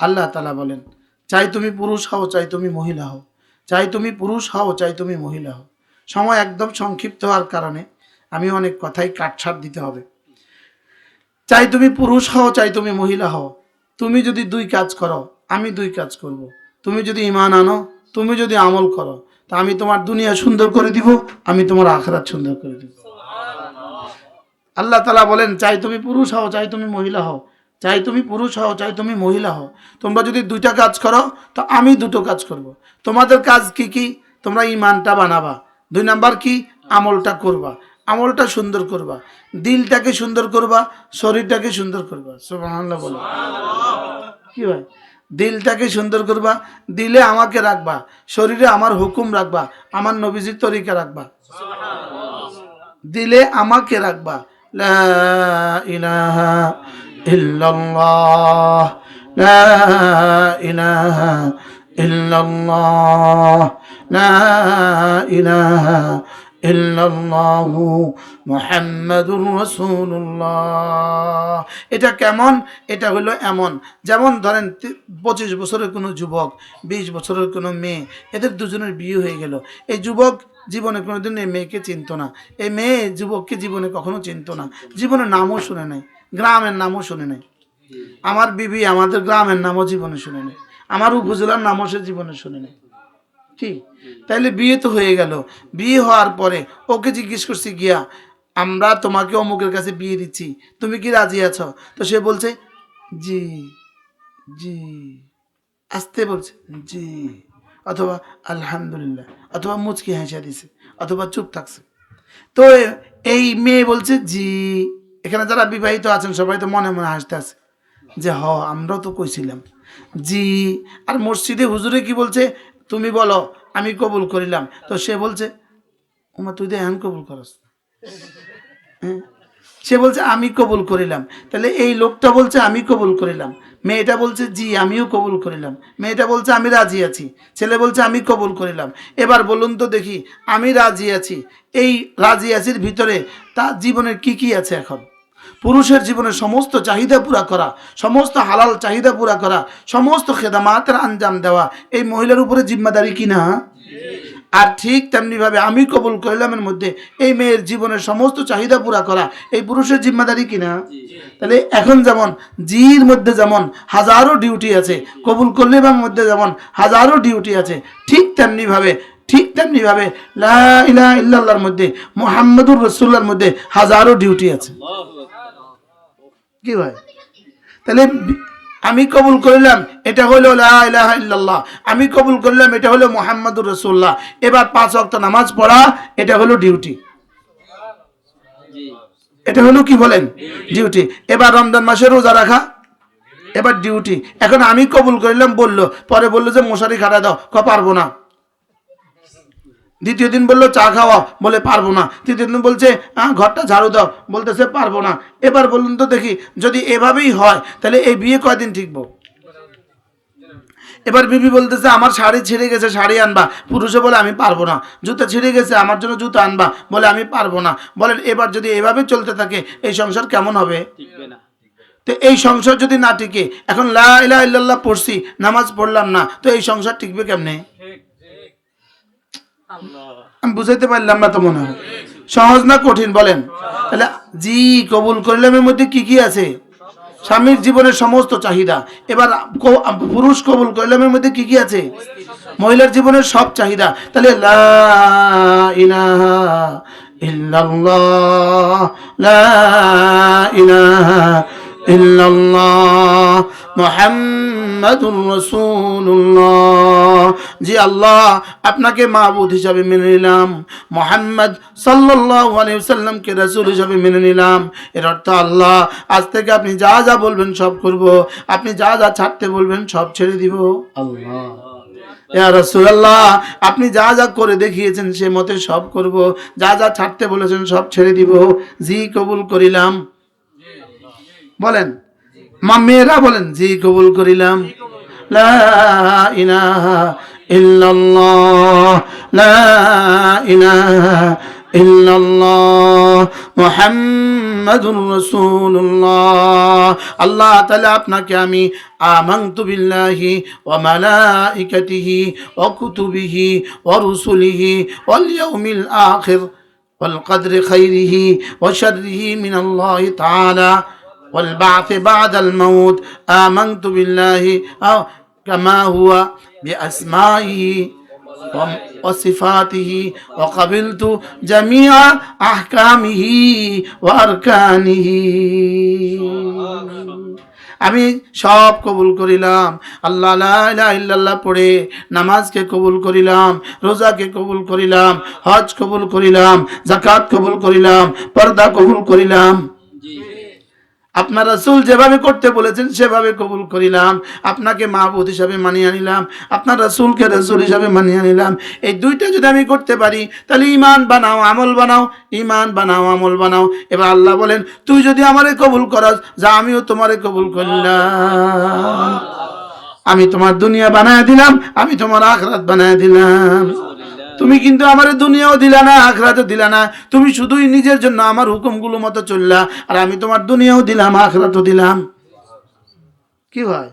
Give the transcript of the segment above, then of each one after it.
আল্লাহ তালা বলেন চাই তুমি পুরুষ হও চাই তুমি মহিলা হও। চাই তুমি পুরুষ হও চাই তুমি মহিলা হও। সময় একদম সংক্ষিপ্ত হওয়ার কারণে আমি অনেক কথাই কাটছাট দিতে হবে। চাই তুমি পুরুষ হও চাই তুমি মহিলা হও। তুমি যদি দুই কাজ করো আমি দুই কাজ করব। তুমি যদি ইমান আনো তুমি যদি আমল করো তা আমি তোমার দুনিয়া সুন্দর করে দিব আমি তোমার আখরাত সুন্দর করে দিব। আল্লাহ তালা বলেন চাই তুমি পুরুষ হও চাই তুমি মহিলা হও। চাই তুমি পুরুষ হও, চাই তুমি মহিলা হও। তোমরা যদি দুইটা কাজ করো, তো আমি দুটো কাজ করব। তোমাদের কাজ কি কি? তোমরা ইমানটা বানাবা। দুই নাম্বার কি? আমলটা করবা। আমলটা সুন্দর করবা। দিলটাকে সুন্দর করবা, শরীরটাকে সুন্দর করবা। সুবহানাল্লাহ বলো। কি ভাই? দিলটাকে সুন্দর করবা, দিলে আমাকে রাখবা, শরীরে আমার হুকুম রাখবা, আমার নবীজির তরিকা রাখবা। দিলে আমাকে রাখবা। লা ইলাহা ইল্লাল্লাহ, লা ইলাহা ইল্লাল্লাহ, লা ইলাহা ইল্লাল্লাহু মুহাম্মাদুর রাসূলুল্লাহ। এটা কেমন? এটা হলো এমন। যেমন ধরেন পঁচিশ বছরের কোনো যুবক, বিশ বছরের কোনো মেয়ে, এদের দুজনের বিয়ে হয়ে গেল। এই যুবক জীবনে কোনোদিন এই মেয়েকে চিনতো না। এই মেয়ে যুবককে জীবনে কখনো চিনতো না। জীবনের নামও শুনে নাই। গ্রামের নামও শুনে নাই। আমার বিবি আমাদের গ্রামের নামও জীবনে শুনে নেই। আমার উপজেলার নামও সে জীবনে শুনে নেই। কি? তাইলে বিয়ে তো হয়ে গেল। বিয়ে হওয়ার পরে ওকে জিজ্ঞেস করছি, গিয়া, আমরা তোমাকে অমুকের কাছে বিয়ে দিচ্ছি। তুমি কি রাজি আছো? তো সে বলছে, জি জি। আসতে বলছে, জি। অথবা, আলহামদুলিল্লাহ। অথবা মুচকি হাসিয়া দিছে, অথবা চুপ থাকছে। তো এই মেয়ে বলছে, জি। এখানে যারা বিবাহিত আছেন, সবাই তো মনে মনে হাসতে আছে। যে হ, আমরাও তো কইছিলাম। জি, আর মসজিদে হুজুরে কি বলছে? তুমি বলো, আমি কবুল করিলাম। তো সে বলছে ওমা তুই তো এখন কবুল করস? সে বলছে, আমি কবুল করিলাম। তাহলে এই লোকটা বলছে, আমি কবুল করিলাম। মেয়েটা বলছে, জি, আমিও কবুল করিলাম। মেয়েটা বলছে, আমি রাজি আছি। ছেলে বলছে, আমি কবুল করিলাম। এবার বলুন তো দেখি, আমি রাজি আছি। এই রাজি আছির ভিতরে তার জীবনের কি কি আছে এখন? পুরুষের জীবনের সমস্ত চাহিদা পুরা করা সমস্ত হালাল চাহিদা পুরা করা সমস্ত খেদামাতের আঞ্জাম দেওয়া এই মহিলার উপরে জিম্মাদারি কিনা আর ঠিক তেমনিভাবে আমি কবুল করলামের মধ্যে এই মেয়ের জীবনের সমস্ত চাহিদা পুরা করা এই পুরুষের জিম্মাদারি কিনা তাহলে এখন যেমন জির মধ্যে যেমন হাজারো ডিউটি আছে কবুল করলেবার মধ্যে যেমন হাজারো ডিউটি আছে ঠিক তেমনিভাবে ঠিক তেমনিভাবে লা ইলাহা ইল্লাল্লাহর মধ্যে মোহাম্মদুর রসুল্লার মধ্যে হাজারো ডিউটি আছে। কি ভাই? তাহলে আমি কবুল করলাম, এটা হলো লা ইল্লাল্লাহ। আমি কবুল করলাম, এটা হলো মোহাম্মদুর রসুল্লাহ এবার পাঁচ ওয়াক্ত নামাজ পড়া, এটা হলো ডিউটি। এটা হলো কি বলেন? ডিউটি। এবার রমজান মাসে রোজা রাখা, এবার ডিউটি। এখন আমি কবুল করলাম, বলল, পরে বলল যে মশারি খাটা দাও, ক, পারব না। দ্বিতীয় দিন বলল চা খাওয়া বলে পারব না। তৃতীয় দিন বলছে হ্যাঁ ঘরটা ঝাড়ু দাও। বলতেছে পারব না। এবার বলুন তো দেখি যদি এভাবেই হয় তাহলে এই বিয়ে কয়দিন ঠিকবো এবার বিবি বলতেছে আমার শাড়ি ছিঁড়ে গেছে শাড়ি আনবা। পুরুষে বলে আমি পারব না। জুতা ছিঁড়ে গেছে আমার জন্য জুতা আনবা। বলে আমি পারব না। বলেন এবার যদি এভাবে চলতে থাকে এই সংসার কেমন হবে? না। তো এই সংসার যদি না টিকে এখন লা ইলাহা ইল্লাল্লাহ পড়ছি নামাজ পড়লাম না তো এই সংসার টিকবে কেমনে? আমি বুঝাইতে পারলাম না তো মনে হয়। সহজ না কঠিন, বলেন? তাহলে জি কবুল করলামের মধ্যে কি কি আছে? স্বামীর জীবনের সমস্ত চাহিদা। এবার পুরুষ কবুল করলামের মধ্যে কি কি আছে? মহিলার জীবনের সব চাহিদা। তাহলে লা ইলাহা ইল্লাল্লাহ, লা মুহাম্মাদুর রাসূলুল্লাহ। জি আল্লাহ আপনাকে মাহবুদ হিসাবে মেনে নিলাম। মোহাম্মদ সাল্লাল্লাহু আলাইহি ওয়াসাল্লামকে রাসূল হিসাবে মেনে নিলাম। এর অর্থ আল্লাহ আজ থেকে আপনি যা যা বলবেন সব করব। আপনি যা যা ছাড়তে বলবেন সব ছেড়ে দিব। আল্লাহ। আপনি যা যা করে দেখিয়েছেন সে মতে সব করব। যা যা ছাড়তে বলেছেন সব ছেড়ে দিব। জি কবুল করিলাম। বলেন। মা মেয়েরা বলেন জি কবুল করিলাম লা ইলাহা ইল্লাল্লাহ লা ইলাহা إلا الله محمد رسول الله আল্লাহ তাআলা আপনাকে আমি আমানতু বিল্লাহি ওয়া মালাইকাতিহি ওয়া কুতুবিহি ওয়া রুসুলিহি ওয়াল ইয়াউমিল আখির والقدر خيره وشره من الله تعالى والبعث بعد الموت آمنت بالله أو كما هو بأسمائه و- وصفاته وقبلت جميع أحكامه وأركانه আমি সব কবুল করিলাম আল্লাহ লা ইলাহা ইল্লাল্লাহ পড়ে নামাজকে কবুল করিলাম রোজাকে কবুল করিলাম হজ কবুল করিলাম জাকাত কবুল করিলাম পর্দা কবুল করিলাম আপনার রাসূল যেভাবে করতে বলেছেন, সেভাবে কবুল করিলাম। আপনাকে মাহবুদ হিসাবে মানিয়ে আনিলাম আপনার রাসূলকে রাসূল হিসাবে মানিয়ে আনিলাম এই দুইটা যদি আমি করতে পারি, তাহলে ইমান বানাও, আমল বানাও ইমান বানাও, আমল বানাও। এবার আল্লাহ বলেন, তুই যদি আমারে কবুল করস, যা আমিও তোমারে কবুল করলাম। আমি তোমার দুনিয়া বানায় দিলাম, আমি তোমার আখরাত বানায় দিলাম। তুমি কিন্তু আমার দুনিয়াও দিলা না আখরাতও দিলা না। তুমি শুধুই নিজের জন্য আমার হুকুমগুলো মতো চললা, আর আমি তোমার দুনিয়াও দিলাম, আখরাতও দিলাম। কি হয়?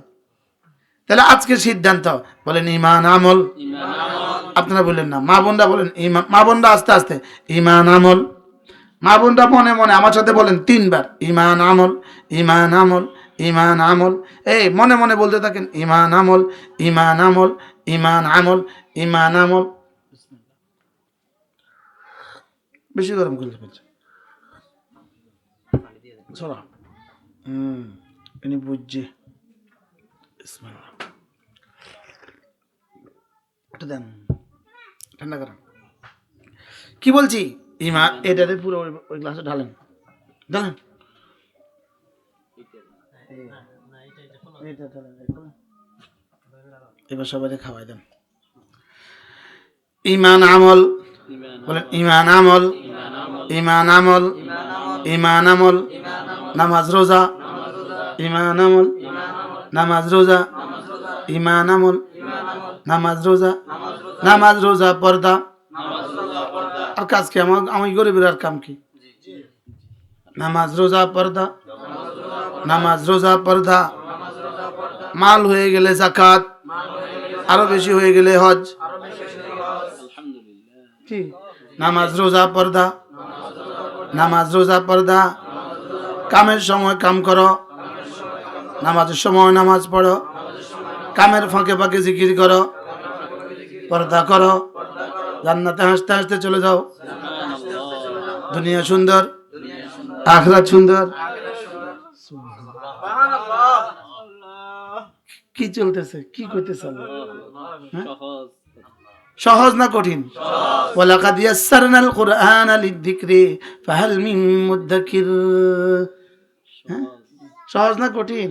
তাহলে আজকে সিদ্ধান্ত, বলেন ইমান আমল। আপনারা বললেন না, মা বোনরা বলেন ইমা- মা বোনরা আস্তে আস্তে ইমান আমল। মা বোনরা মনে মনে, আমার সাথে বলেন তিনবার ইমান আমল ইমান আমল ইমান আমল। এই মনে মনে বলতে থাকেন ইমান আমল ইমান আমল ইমান আমল ইমান আমল। বেশি গরম করলে ফেলছে। চলো। হুম ইনি বুঝছে। দেন ঠান্ডা করেন। কি বলছি? ইমা এটাতে পুরো ওই- গ্লাসে ঢালেন। ঢালেন। করে। এবার সবাই খাওয়াই দেন। ইমান আমল বলেন, ইমান আমল ইমান আমল ইমান আমল, নামাজ রোজা, ইমান আমল, নামাজ রোজা, ইমান আমল, নামাজ রোজা নামাজ রোজা পর্দা। আর কাজ কি, আমার, আমি গরিবের আর কাম কি? নামাজ রোজা পর্দা, নামাজ রোজা পর্দা। মাল হয়ে গেলে জাকাত আরও বেশি হয়ে গেলে হজ। নামাজ রোজা পর্দা। নামাজ রোজা পর্দা। কামের সময় কাম করো। নামাজের সময় নামাজ পড়ো। কামের ফাঁকে ফাঁকে জিকির করো। পর্দা করো। জান্নাতে হাসতে হাসতে চলে যাও। দুনিয়া সুন্দর আখরাত সুন্দর। কি চলতেছে? কি করতেছে হ্যাঁ? সহজ না কঠিন? ওয়ালাকাদ ইয়াসসারনাল কুরআনা লিযিকরি ফাহাল মিন মুদ্দাকির। হ্যাঁ? সহজ না কঠিন?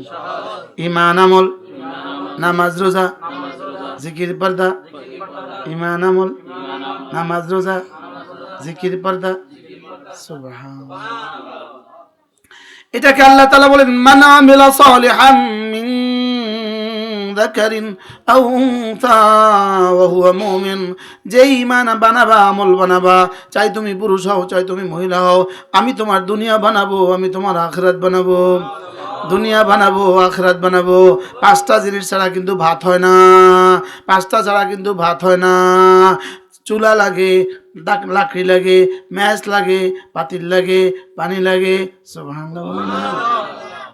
ইমান আমল, নামাজ রোজা, জিকির পর্দা। ইমান আমল, নামাজ রোজা, জিকির পর্দা। সুবহানাল্লাহ। এটাকে আল্লাহ তাআলা বলেন, মান আমিলা সালিহান আও উনসা ওয়া হুয়া মুমিন। যে ঈমান বানাবা, আমল বানাবা, চাই তুমি পুরুষ হও, চাই তুমি মহিলা হও, আমি তোমার দুনিয়া বানাবো, আমি তোমার আখিরাত বানাবো। দুনিয়া বানাবো, আখরাত বানাবো। পাঁচটা জিনিস ছাড়া কিন্তু ভাত হয় না। পাঁচটা ছাড়া কিন্তু ভাত হয় না। চুলা লাগে লাকড়ি লাগে ম্যাচ লাগে, পাতিল লাগে, পানি লাগে। সুবহানাল্লাহ। বলে না।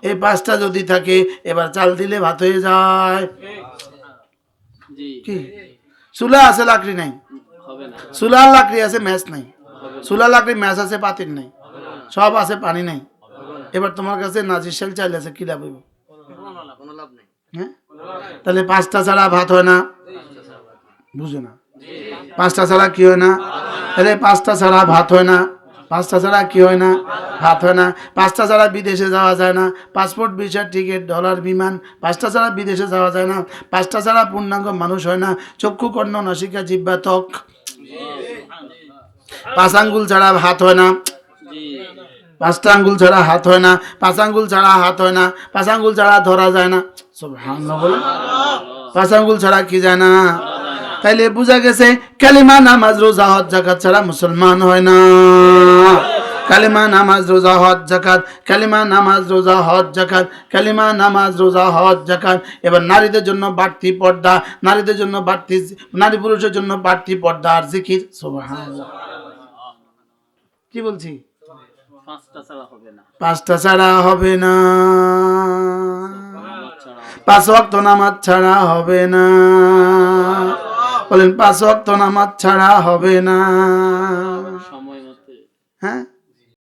এই পাঁচটা যদি থাকে এবার চাল দিলে ভাত হয়ে যায়। জি। কি? চুলা আছে লাকড়ি নাই। হবে চুলার লাকড়ি আছে ম্যাচ নাই। চুলা লাকড়ি ম্যাচ আছে পাতির নাই। সব আছে পানি নাই। এবার তোমার কাছে নাজির চাল আছে কি লাভ হইব? কোনো লাভ নেই। হ্যাঁ? তাহলে পাঁচটা ছাড়া ভাত হয় না? বুঝো না। পাঁচটা ছাড়া কি হয় না? তাহলে পাঁচটা ছাড়া ভাত হয় না? পাঁচটা ছাড়া কি হয় না? ভাত হয় না। পাঁচটা ছাড়া বিদেশে যাওয়া যায় না। পাসপোর্ট ভিসার টিকিট, ডলার, বিমান, পাঁচটা ছাড়া বিদেশে যাওয়া যায় না। পাঁচটা ছাড়া পূর্ণাঙ্গ মানুষ হয় না। চক্ষু, কর্ণ, নাসিকা জিব্বা ত্বক। পাঁচ আঙ্গুল ছাড়া হাত হয় না। পাঁচটা আঙ্গুল ছাড়া হাত হয় না। পাঁচ আঙ্গুল ছাড়া হাত হয় না। পাঁচ আঙ্গুল ছাড়া ধরা যায় না। সব বলে পাঁচ আঙ্গুল ছাড়া কি যায় না? তাইলে বোঝা গেছে কালিমা নামাজ রোজা হজ জাকাত ছাড়া মুসলমান হয় না। কালিমা নামাজ রোজা হজ জাকাত কালিমা নামাজ রোজা হজ জাকাত কালিমা নামাজ রোজা হজ জাকাত এবার নারীদের জন্য বাড়তি পর্দা নারীদের জন্য বাড়তি নারী পুরুষের জন্য বাড়তি পর্দা আর জিকির কি বলছি? পাঁচটা ছাড়া হবে না। পাঁচটা ছাড়া হবে না। নামাজ ছাড়া হবে পাঁচ ওয়াক্ত নামাজ ছাড়া হবে না। বলেন পাঁচ অর্থ নামাজ ছাড়া হবে না। সময় মতে। হ্যাঁ?